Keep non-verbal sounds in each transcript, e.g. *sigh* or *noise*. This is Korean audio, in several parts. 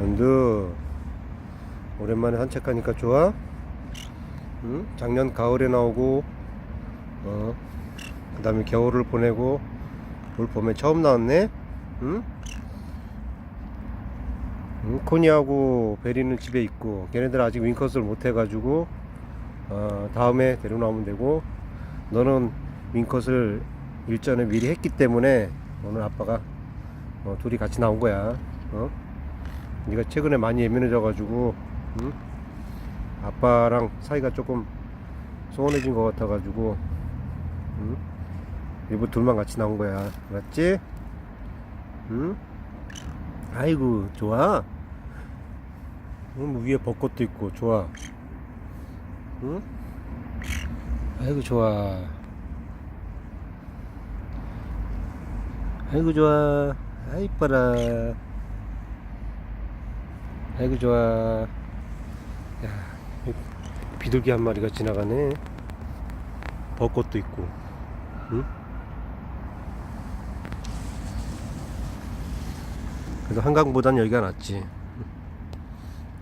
안두 오랜만에 산책하니까 좋아? 응? 작년 가을에 나오고 어, 그 다음에 겨울을 보내고 올 봄에 처음 나왔네 응? 응? 코니하고 베리는 집에 있고 걔네들 아직 윙컷을 못 해가지고 어, 다음에 데려나오면 되고 너는 윙컷을 일전에 미리 했기 때문에 오늘 아빠가 어, 둘이 같이 나온 거야 어? 네가 최근에 많이 예민해져 가지고 응? 아빠랑 사이가 조금 소원해진 것 같아 가지고 응? 일부 둘만 같이 나온 거야 알았지? 응? 아이고 좋아 응, 뭐 위에 벚꽃도 있고 좋아 응? 아이고 좋아 아이고 좋아 아이 이뻐라 아이고 좋아. 야이 비둘기 한 마리가 지나가네. 벚꽃도 있고. 응? 그래도 한강보단 여기가 낫지.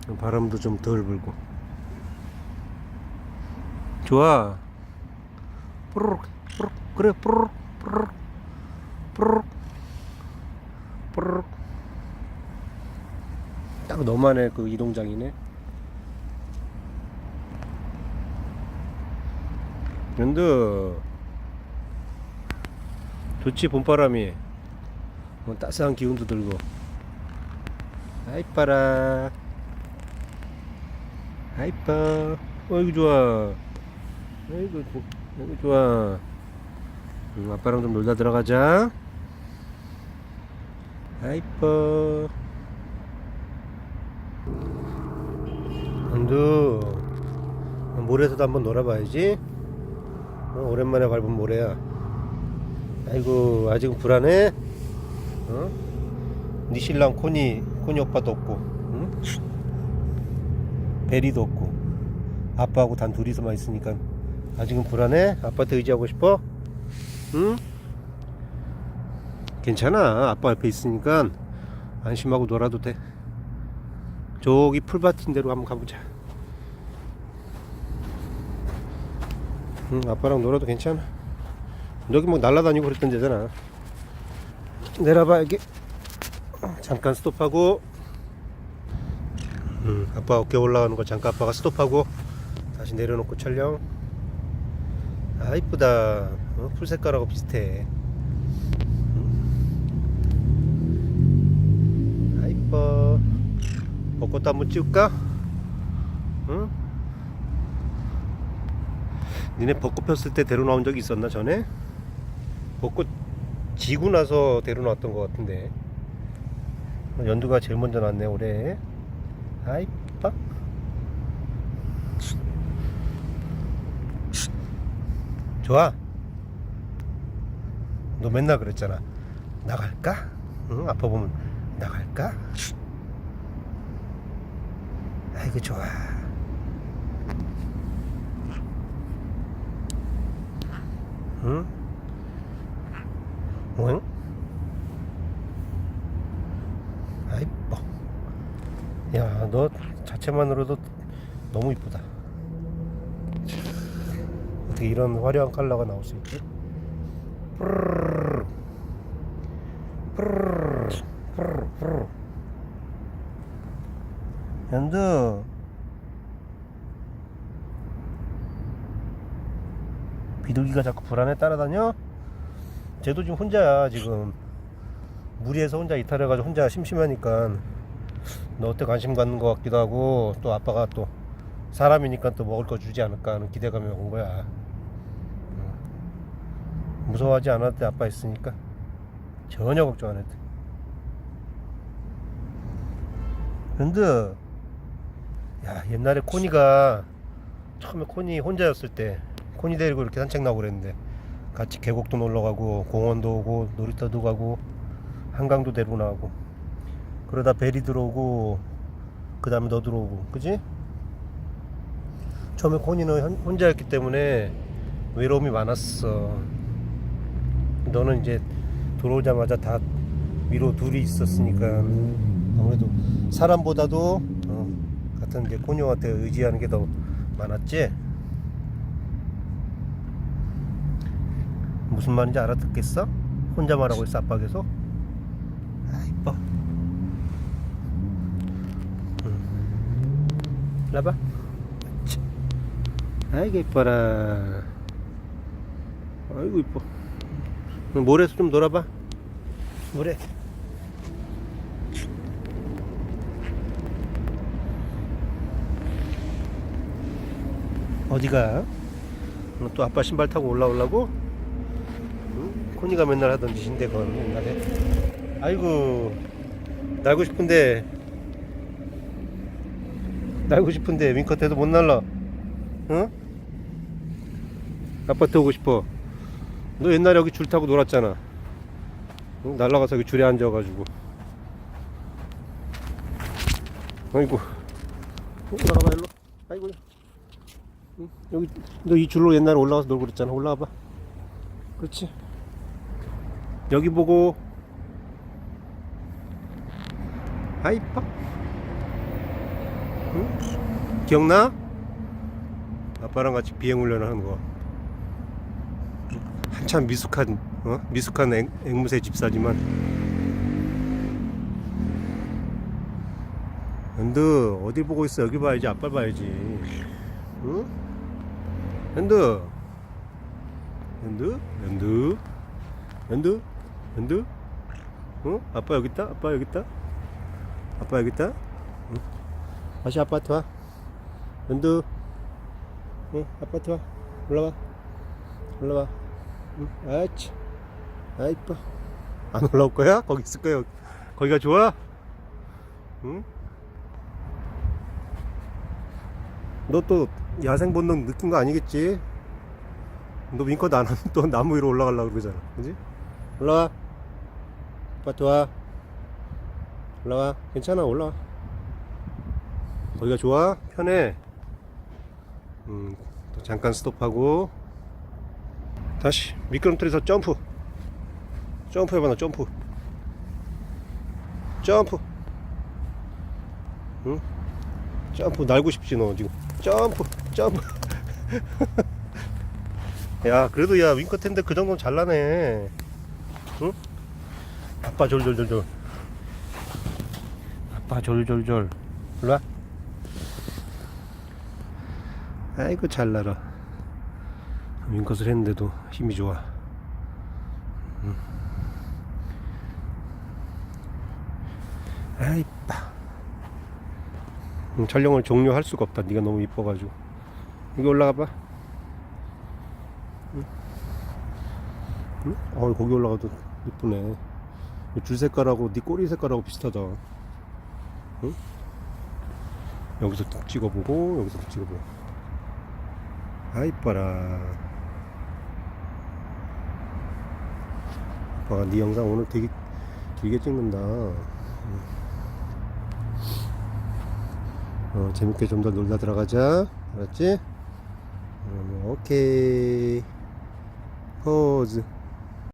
응. 바람도 좀 덜 불고. 좋아. 뿌르륵 뿌르륵 그래 뿌르륵 뿌르륵 뿌르륵 뿌르륵 딱 너만의 그 이동장이네. 연두. 좋지 봄바람이. 어, 따스한 기운도 들고. 아이빠라. 아이빠. 어이구 좋아. 조- 아이고 좋아. 응, 아빠랑 좀 놀다 들어가자. 아이뻐 안두 모래에서도 한번 놀아봐야지. 어, 오랜만에 밟은 모래야. 아이고 아직은 불안해? 어? 니 신랑 코니 코니 오빠도 없고 응? 베리도 없고 아빠하고 단 둘이서만 있으니까 아직은 불안해? 아빠한테 의지하고 싶어? 응? 괜찮아. 아빠 옆에 있으니까 안심하고 놀아도 돼. 저기 풀밭인 데로 한번 가보자 응 아빠랑 놀아도 괜찮아. 여기 뭐 날라다니고 그랬던 데잖아. 내려봐 여기. 잠깐 스톱하고. 음, 아빠 어깨 올라가는 거 잠깐 아빠가 스톱하고. 다시 내려놓고 촬영. 아 이쁘다. 어, 풀 색깔하고 비슷해. 음. 아 이뻐. 벚꽃도 한번 찍을까? 응? 니네 벚꽃 폈을 때 데려 나온 적이 있었나 전에? 벚꽃 지고 나서 데려 나왔던 것 같은데 연두가 제일 먼저 났네 올해 아이 빠 좋아 너 맨날 그랬잖아 나갈까? 응 아빠 보면 나갈까? 아이고 좋아 응? 응? 아 이 뻐. 야, 너 자체만으로도 너무 이쁘다. 어떻게 이런 화려한 컬러가 나올 수 있지? 뿌르르르. 연두 비둘기가 자꾸 불안해 따라다녀? 쟤도 지금 혼자야 지금. 무리해서 혼자 이탈해가지고 혼자 심심하니까. 너 어때? 관심 갖는 것 같기도 하고 또 아빠가 또 사람이니까 또 먹을 거 주지 않을까 하는 기대감이 온 거야. 어. 무서워하지 돼 아빠 있으니까. 전혀 걱정 안 돼. 근데 야 옛날에 코니가 처음에 코니 혼자였을 때 코니 데리고 이렇게 산책 나오고 그랬는데 같이 계곡도 놀러 가고 공원도 오고 놀이터도 가고 한강도 데리고 나가고 그러다 베리 들어오고 그 다음에 너 들어오고 그지? 처음에 코니는 혼- 혼자였기 때문에 외로움이 많았어 너는 이제 들어오자마자 다 위로 둘이 있었으니까 아무래도 사람보다도 어, 같은 이제 곤용한테 의지하는 게 더 많았지. 무슨 말인지 알아듣겠어? 혼자 말하고 있어 아빠 계속. 아 이뻐. 음. 나봐. 아이고 이뻐라. 아이고 이뻐. 모래에서 좀 놀아봐. 모래. 어디가? 너또 아빠 신발 타고 올라오려고? 응? 코니가 맨날 하던 짓인데 그건 옛날에. 아이고 날고 싶은데. 날고 싶은데 윙커 때도 못 날라. 응? 아파트 오고 싶어. 너 옛날에 여기 줄 타고 놀았잖아. 응? 날라가서 여기 줄에 앉아가지고. 아이고. 올라가봐 일로. 아이고. 응? 여기 너 이 줄로 옛날에 올라가서 놀고 그랬잖아. 올라가봐. 그렇지 여기 보고 아 이뻐 응? 기억나? 아빠랑 같이 비행 훈련을 하는 거. 한참 미숙한 어? 미숙한 앵, 앵무새 집사지만. 현드 어디 보고 있어? 여기 봐야지 아빠 봐야지. 응? 현드. 현드? 현드? 현드 현드 어? 아빠 여기 있다 아빠 여기 있다 아빠 여기 있다 응? 다시 아빠한테 와 현드 응? 아빠한테 와 올라와 올라와 응? 아치 아 이뻐 안 올라올 거야? 거기 있을 거야 거기가 좋아? 응? 너 또 야생 본능 느낀 거 아니겠지? 너 윙컷 안 하면 또 나무 위로 올라가려고 그러잖아. 그지? 올라와. 아빠한테 와. 올라와. 괜찮아, 올라와. 거기가 좋아? 편해. 음, 또 잠깐 스톱하고. 다시 미끄럼틀에서 점프. 점프 해봐, 너 점프. 점프. 응? 점프 날고 싶지, 너 지금. 점프, 점프. *laughs* 야 그래도 야 윙커텐데 그 정도는 잘나네 응? 아빠 졸졸졸졸. 아빠 졸졸졸. 일로 와. 아이고 잘나라 윙컷을 했는데도 힘이 좋아. 응. 아이빠. 응, 촬영을 종료할 수가 없다. 네가 너무 이뻐가지고. 여기 올라가 봐. 응? 어, 거기 올라가도 이쁘네. 이줄 색깔하고 네 꼬리 색깔하고 비슷하다. 응? 여기서 툭 찍어보고 여기서 툭 찍어보고. 아 이뻐라. 아빠가 네 영상 오늘 되게 길게 찍는다. 응. 어, 재밌게 좀 더 놀다 들어가자. 알았지? 음, 오케이. 포즈.